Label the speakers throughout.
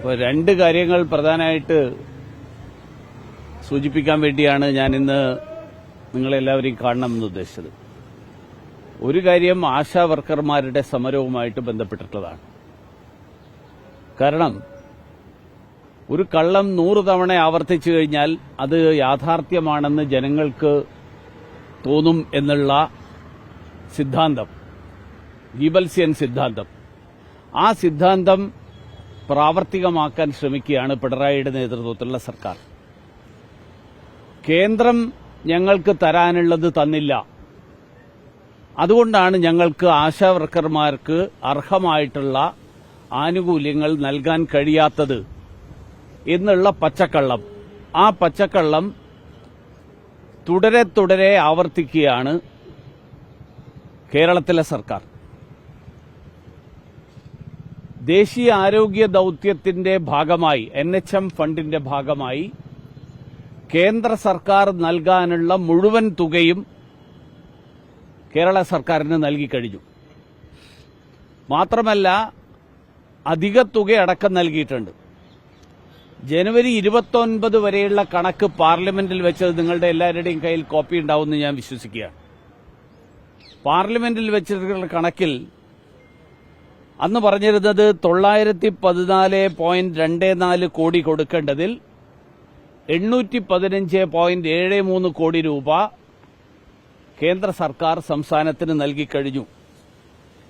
Speaker 1: അപ്പോൾ രണ്ട് കാര്യങ്ങൾ പ്രധാനമായിട്ട് സൂചിപ്പിക്കാൻ വേണ്ടിയാണ് ഞാൻ ഇന്ന് നിങ്ങളെല്ലാവരെയും കാണണമെന്ന് ഉദ്ദേശിച്ചത്. ഒരു കാര്യം ആശാ വർക്കർമാരുടെ സമരവുമായിട്ട് ബന്ധപ്പെട്ടിട്ടുള്ളതാണ്. കാരണം ഒരു കള്ളം നൂറ് തവണ ആവർത്തിച്ചു കഴിഞ്ഞാൽ അത് യാഥാർത്ഥ്യമാണെന്ന് ജനങ്ങൾക്ക് തോന്നും എന്നുള്ള സിദ്ധാന്തം ഗീബൽസിയൻ സിദ്ധാന്തം. ആ സിദ്ധാന്തം പ്രാവർത്തികമാക്കാൻ ശ്രമിക്കുകയാണ് പിണറായിയുടെ നേതൃത്വത്തിലുള്ള സർക്കാർ. കേന്ദ്രം ഞങ്ങൾക്ക് തരാനുള്ളത് തന്നില്ല. അതുകൊണ്ടാണ് ഞങ്ങൾക്ക് ആശാ വർക്കർമാർക്ക് അർഹമായിട്ടുള്ള ആനുകൂല്യങ്ങൾ നൽകാൻ കഴിയാത്തത് എന്നുള്ള പച്ചക്കള്ളം. ആ പച്ചക്കള്ളം തുടരെ തുടരെ ആവർത്തിക്കുകയാണ് കേരളത്തിലെ സർക്കാർ. ദേശീയ ആരോഗ്യ ദൌത്യത്തിന്റെ ഭാഗമായി എൻ എച്ച് എം ഫണ്ടിന്റെ ഭാഗമായി കേന്ദ്ര സർക്കാർ നൽകാനുള്ള മുഴുവൻ തുകയും കേരള സർക്കാരിന് നൽകിക്കഴിഞ്ഞു മാത്രമല്ല അധിക തുക അടക്കം നൽകിയിട്ടുണ്ട്. ജനുവരി ഇരുപത്തൊൻപത് വരെയുള്ള കണക്ക് പാർലമെന്റിൽ വെച്ചത് നിങ്ങളുടെ എല്ലാവരുടെയും കയ്യിൽ കോപ്പി ഉണ്ടാവുമെന്ന് ഞാൻ വിശ്വസിക്കുകയാണ്. പാർലമെന്റിൽ വെച്ചിട്ടുള്ള കണക്കിൽ അന്ന് പറഞ്ഞിരുന്നത് തൊള്ളായിരത്തി പതിനാല് പോയിന്റ് രണ്ട് നാല് കോടി കൊടുക്കേണ്ടതിൽ എണ്ണൂറ്റി പതിനഞ്ച് പോയിന്റ് ഏഴ് മൂന്ന് കോടി രൂപ കേന്ദ്ര സർക്കാർ സംസ്ഥാനത്തിന് നൽകിക്കഴിഞ്ഞു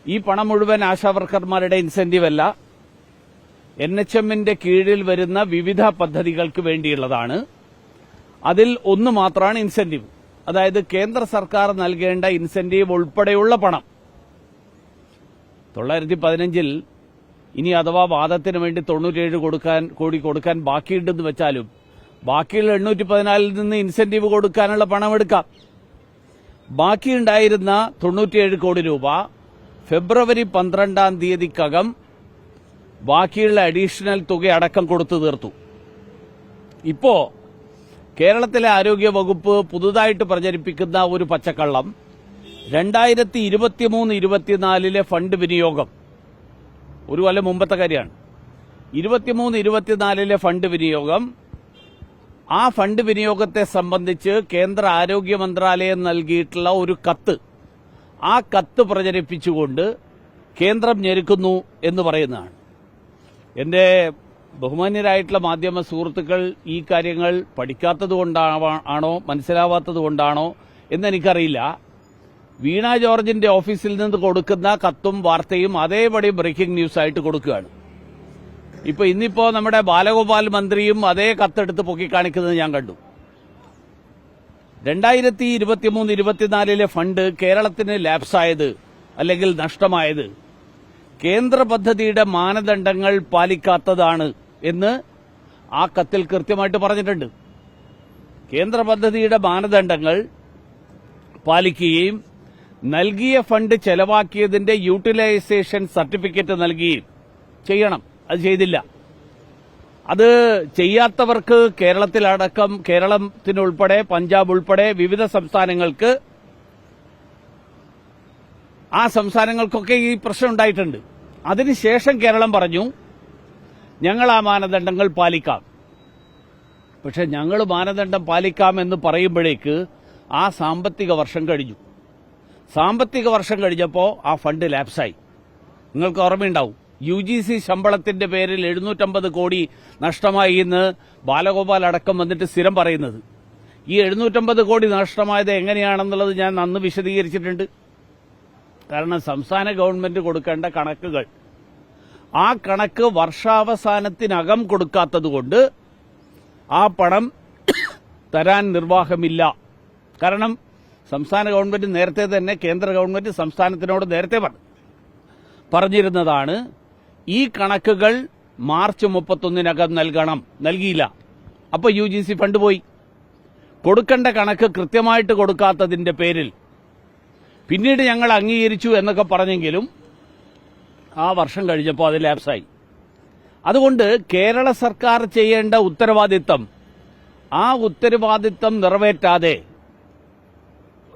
Speaker 1: ഈ പണം മുഴുവൻ ആശാവർക്കർമാരുടെ ഇൻസെന്റീവ് അല്ല എൻ എച്ച് എമ്മിന്റെ കീഴിൽ വരുന്ന വിവിധ പദ്ധതികൾക്ക് വേണ്ടിയുള്ളതാണ്. അതിൽ ഒന്ന് മാത്രമാണ് ഇൻസെന്റീവ് അതായത് കേന്ദ്ര സർക്കാർ നൽകേണ്ട ഇൻസെന്റീവ് ഉൾപ്പെടെയുള്ള പണം. തൊള്ളായിരത്തി പതിനഞ്ചിൽ ഇനി അഥവാ വാദത്തിന് വേണ്ടി തൊണ്ണൂറ്റിയേഴ് കൊടുക്കാൻ കോടി കൊടുക്കാൻ ബാക്കിയുണ്ടെന്ന് വെച്ചാലും ബാക്കിയുള്ള എണ്ണൂറ്റി പതിനാലിൽ നിന്ന് ഇൻസെന്റീവ് കൊടുക്കാനുള്ള പണം എടുക്കാം ബാക്കിയുണ്ടായിരുന്ന തൊണ്ണൂറ്റിയേഴ് കോടി രൂപ ഫെബ്രുവരി പന്ത്രണ്ടാം തീയതിക്കകം ബാക്കിയുള്ള അഡീഷണൽ തുക അടക്കം കൊടുത്തു തീർത്തു. ഇപ്പോ കേരളത്തിലെ ആരോഗ്യ വകുപ്പ് പുതുതായിട്ട് പ്രചരിപ്പിക്കുന്ന ഒരു പച്ചക്കള്ളം രണ്ടായിരത്തി ഇരുപത്തിമൂന്ന് ഇരുപത്തിനാലിലെ ഫണ്ട് വിനിയോഗം ഒരു കൊല്ലം മുമ്പത്തെ കാര്യമാണ്. ഇരുപത്തിമൂന്ന് ഇരുപത്തിനാലിലെ ഫണ്ട് വിനിയോഗം ആ ഫണ്ട് വിനിയോഗത്തെ സംബന്ധിച്ച് കേന്ദ്ര ആരോഗ്യ മന്ത്രാലയം നൽകിയിട്ടുള്ള ഒരു കത്ത്. ആ കത്ത് പ്രചരിപ്പിച്ചുകൊണ്ട് കേന്ദ്രം ഞെരുക്കുന്നു എന്ന് പറയുന്നതാണ്. എന്റെ ബഹുമാന്യരായിട്ടുള്ള മാധ്യമ സുഹൃത്തുക്കൾ ഈ കാര്യങ്ങൾ പഠിക്കാത്തത് കൊണ്ടാണോ മനസ്സിലാവാത്തത് കൊണ്ടാണോ എന്നെനിക്കറിയില്ല. വീണ ജോർജിന്റെ ഓഫീസിൽ നിന്ന് കൊടുക്കുന്ന കത്തും വാർത്തയും അതേപടി ബ്രേക്കിംഗ് ന്യൂസ് ആയിട്ട് കൊടുക്കുകയാണ്. ഇപ്പൊ ഇന്നിപ്പോ നമ്മുടെ ബാലഗോപാൽ മന്ത്രിയും അതേ കത്തെടുത്ത് പൊക്കിക്കാണിക്കുന്നത് ഞാൻ കണ്ടു. രണ്ടായിരത്തി ഇരുപത്തിമൂന്ന് ഇരുപത്തിനാലിലെ ഫണ്ട് കേരളത്തിന് ലാപ്സായത് അല്ലെങ്കിൽ നഷ്ടമായത് കേന്ദ്ര പദ്ധതിയുടെ മാനദണ്ഡങ്ങൾ പാലിക്കാത്തതാണ് എന്ന് ആ കത്തിൽ കൃത്യമായിട്ട് പറഞ്ഞിട്ടുണ്ട്. കേന്ദ്ര പദ്ധതിയുടെ മാനദണ്ഡങ്ങൾ പാലിക്കുകയും നൽകിയ ഫണ്ട് ചെലവാക്കിയതിന്റെ യൂട്ടിലൈസേഷൻ സർട്ടിഫിക്കറ്റ് നൽകി ചെയ്യണം. അത് ചെയ്തില്ല. അത് ചെയ്യാത്തവർക്ക് കേരളത്തിലടക്കം കേരളത്തിനുൾപ്പെടെ പഞ്ചാബ് ഉൾപ്പെടെ വിവിധ സംസ്ഥാനങ്ങൾക്ക് ആ സംസ്ഥാനങ്ങൾക്കൊക്കെ ഈ പ്രശ്നം ഉണ്ടായിട്ടുണ്ട്. അതിനുശേഷം കേരളം പറഞ്ഞു ഞങ്ങൾ ആ മാനദണ്ഡങ്ങൾ പാലിക്കാം. പക്ഷെ ഞങ്ങൾ മാനദണ്ഡം പാലിക്കാമെന്ന് പറയുമ്പോഴേക്ക് ആ സാമ്പത്തിക വർഷം കഴിഞ്ഞു. സാമ്പത്തിക വർഷം കഴിഞ്ഞപ്പോൾ ആ ഫണ്ട് ലാപ്സായി. നിങ്ങൾക്ക് ഓർമ്മയുണ്ടാവും. യു ജി സി ശമ്പളത്തിന്റെ പേരിൽ എഴുന്നൂറ്റമ്പത് കോടി നഷ്ടമായി എന്ന് ബാലഗോപാൽ അടക്കം വന്നിട്ട് സ്ഥിരം പറയുന്നത്. ഈ എഴുന്നൂറ്റമ്പത് കോടി നഷ്ടമായത് എങ്ങനെയാണെന്നുള്ളത് ഞാൻ നന്ന് വിശദീകരിച്ചിട്ടുണ്ട്. കാരണം സംസ്ഥാന ഗവൺമെന്റ് കൊടുക്കേണ്ട കണക്കുകൾ. ആ കണക്ക് വർഷാവസാനത്തിനകം കൊടുക്കാത്തതുകൊണ്ട് ആ പണം തരാൻ നിർവാഹമില്ല. കാരണം സംസ്ഥാന ഗവൺമെന്റ് നേരത്തെ തന്നെ കേന്ദ്ര ഗവൺമെന്റ് സംസ്ഥാനത്തിനോട് നേരത്തെ പറഞ്ഞു. പറഞ്ഞിരുന്നതാണ് ഈ കണക്കുകൾ മാർച്ച് മുപ്പത്തൊന്നിനകം നൽകണം. നൽകിയില്ല. അപ്പൊ യു ജി സി ഫണ്ട് പോയി. കൊടുക്കേണ്ട കണക്ക് കൃത്യമായിട്ട് കൊടുക്കാത്തതിന്റെ പേരിൽ. പിന്നീട് ഞങ്ങൾ അംഗീകരിച്ചു എന്നൊക്കെ പറഞ്ഞെങ്കിലും ആ വർഷം കഴിഞ്ഞപ്പോൾ അത് ലാപ്സായി. അതുകൊണ്ട് കേരള സർക്കാർ ചെയ്യേണ്ട ഉത്തരവാദിത്തം ആ ഉത്തരവാദിത്തം നിറവേറ്റാതെ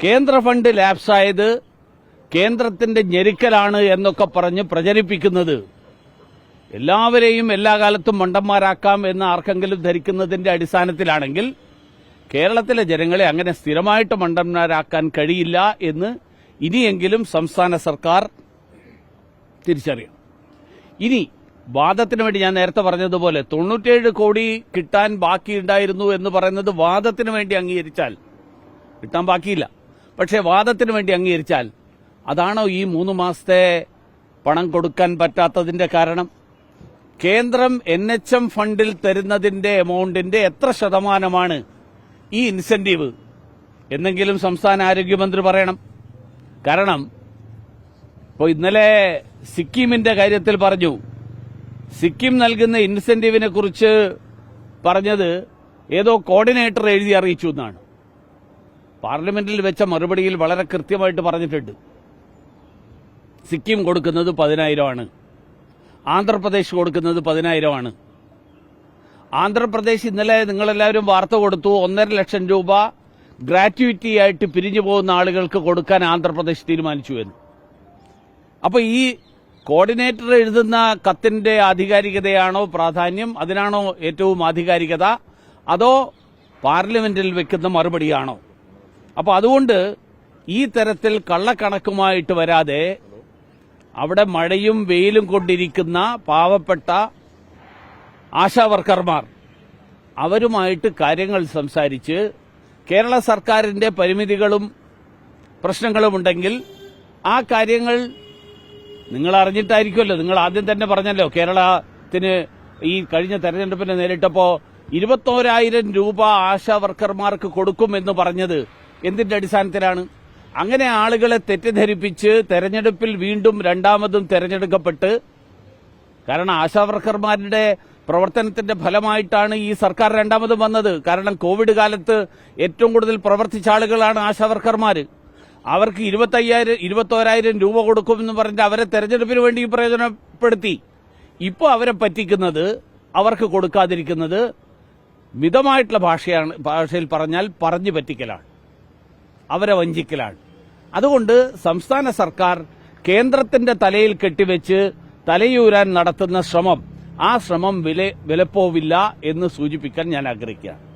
Speaker 1: കേന്ദ്ര ഫണ്ട് ലാപ്സായത് കേന്ദ്രത്തിന്റെ ഞെരുക്കലാണ് എന്നൊക്കെ പറഞ്ഞ് പ്രചരിപ്പിക്കുന്നത്. എല്ലാവരെയും എല്ലാ കാലത്തും മണ്ടന്മാരാക്കാം എന്ന് ആർക്കെങ്കിലും ധരിക്കുന്നതിന്റെ അടിസ്ഥാനത്തിലാണെങ്കിൽ കേരളത്തിലെ ജനങ്ങളെ അങ്ങനെ സ്ഥിരമായിട്ട് മണ്ടന്മാരാക്കാൻ കഴിയില്ല എന്ന് ഇനിയെങ്കിലും സംസ്ഥാന സർക്കാർ തിരിച്ചറിയണം. ഇനി വാദത്തിന് വേണ്ടി ഞാൻ നേരത്തെ പറഞ്ഞതുപോലെ തൊണ്ണൂറ്റേഴ് കോടി കിട്ടാൻ ബാക്കിയുണ്ടായിരുന്നു എന്ന് പറയുന്നത് വാദത്തിന് വേണ്ടി അംഗീകരിച്ചാൽ കിട്ടാൻ ബാക്കിയില്ല. പക്ഷേ വാദത്തിന് വേണ്ടി അംഗീകരിച്ചാൽ അതാണോ ഈ മൂന്ന് മാസത്തെ പണം കൊടുക്കാൻ പറ്റാത്തതിന്റെ കാരണം? കേന്ദ്രം എൻ എച്ച് എം ഫണ്ടിൽ തരുന്നതിന്റെ എമൗണ്ടിന്റെ എത്ര ശതമാനമാണ് ഈ ഇൻസെന്റീവ്? എന്നെങ്കിലും സംസ്ഥാന ആരോഗ്യമന്ത്രി പറയണം. കാരണം ഇപ്പോൾ ഇന്നലെ സിക്കിമിന്റെ കാര്യത്തിൽ പറഞ്ഞു. സിക്കിം നൽകുന്ന ഇൻസെന്റീവിനെ കുറിച്ച് പറഞ്ഞത് ഏതോ കോർഡിനേറ്റർ എഴുതി അറിയിച്ചു എന്നാണ്. പാർലമെന്റിൽ വെച്ച മറുപടിയിൽ വളരെ കൃത്യമായിട്ട് പറഞ്ഞിട്ടുണ്ട്. സിക്കിം കൊടുക്കുന്നത് പതിനായിരമാണ്. ആന്ധ്രാപ്രദേശ് കൊടുക്കുന്നത് പതിനായിരമാണ്. ആന്ധ്രാപ്രദേശ് ഇന്നലെ നിങ്ങളെല്ലാവരും വാർത്ത കൊടുത്തു. ഒന്നര ലക്ഷം രൂപ ഗ്രാറ്റുവിറ്റി ആയിട്ട് പിരിഞ്ഞു പോകുന്ന ആളുകൾക്ക് കൊടുക്കാൻ ആന്ധ്രാപ്രദേശ് തീരുമാനിച്ചു എന്ന്. അപ്പോൾ ഈ കോർഡിനേറ്റർ എഴുതുന്ന കത്തിന്റെ ആധികാരികതയാണോ പ്രാധാന്യം? അതിനാണോ ഏറ്റവും ആധികാരികത? അതോ പാർലമെന്റിൽ വെക്കുന്ന മറുപടിയാണോ? അപ്പൊ അതുകൊണ്ട് ഈ തരത്തിൽ കള്ളക്കണക്കുമായിട്ട് വരാതെ അവിടെ മഴയും വെയിലും കൊണ്ടിരിക്കുന്ന പാവപ്പെട്ട ആശാവർക്കർമാർ അവരുമായിട്ട് കാര്യങ്ങൾ സംസാരിച്ച് കേരള സർക്കാരിന്റെ പരിമിതികളും പ്രശ്നങ്ങളും ഉണ്ടെങ്കിൽ ആ കാര്യങ്ങൾ നിങ്ങൾ അറിഞ്ഞിട്ടായിരിക്കുമല്ലോ. നിങ്ങൾ ആദ്യം തന്നെ പറഞ്ഞല്ലോ കേരളത്തിന് ഈ കഴിഞ്ഞ തെരഞ്ഞെടുപ്പിനെ നേരിട്ടപ്പോ ഇരുപത്തോരായിരം രൂപ ആശാ വർക്കർമാർക്ക് കൊടുക്കുമെന്ന് പറഞ്ഞത് എന്തിന്റെ അടിസ്ഥാനത്തിലാണ്? അങ്ങനെ ആളുകളെ തെറ്റിദ്ധരിപ്പിച്ച് തെരഞ്ഞെടുപ്പിൽ വീണ്ടും രണ്ടാമതും തെരഞ്ഞെടുക്കപ്പെട്ട് കാരണം ആശാവർക്കർമാരുടെ പ്രവർത്തനത്തിന്റെ ഫലമായിട്ടാണ് ഈ സർക്കാർ രണ്ടാമതും വന്നത്. കാരണം കോവിഡ് കാലത്ത് ഏറ്റവും കൂടുതൽ പ്രവർത്തിച്ച ആളുകളാണ് ആശാവർക്കർമാർ അവർക്ക് ഇരുപത്തയ്യായിരം ഇരുപത്തോരായിരം രൂപ കൊടുക്കുമെന്ന് പറഞ്ഞിട്ട് അവരെ തെരഞ്ഞെടുപ്പിന് വേണ്ടി പ്രയോജനപ്പെടുത്തി. ഇപ്പോൾ അവരെ പറ്റിക്കുന്നത് അവർക്ക് കൊടുക്കാതിരിക്കുന്നത് മിതമായിട്ടുള്ള ഭാഷയാണ് ഭാഷയിൽ പറഞ്ഞാൽ പറഞ്ഞു പറ്റിക്കലാണ്. അവരെ വഞ്ചിക്കലാണ്. അതുകൊണ്ട് സംസ്ഥാന സർക്കാർ കേന്ദ്രത്തിന്റെ തലയിൽ കെട്ടിവെച്ച് തലയൂരാൻ നടത്തുന്ന ശ്രമം ആ ശ്രമം വില വിലപ്പോവില്ല എന്ന് സൂചിപ്പിക്കാൻ ഞാൻ ആഗ്രഹിക്കുകയാണ്.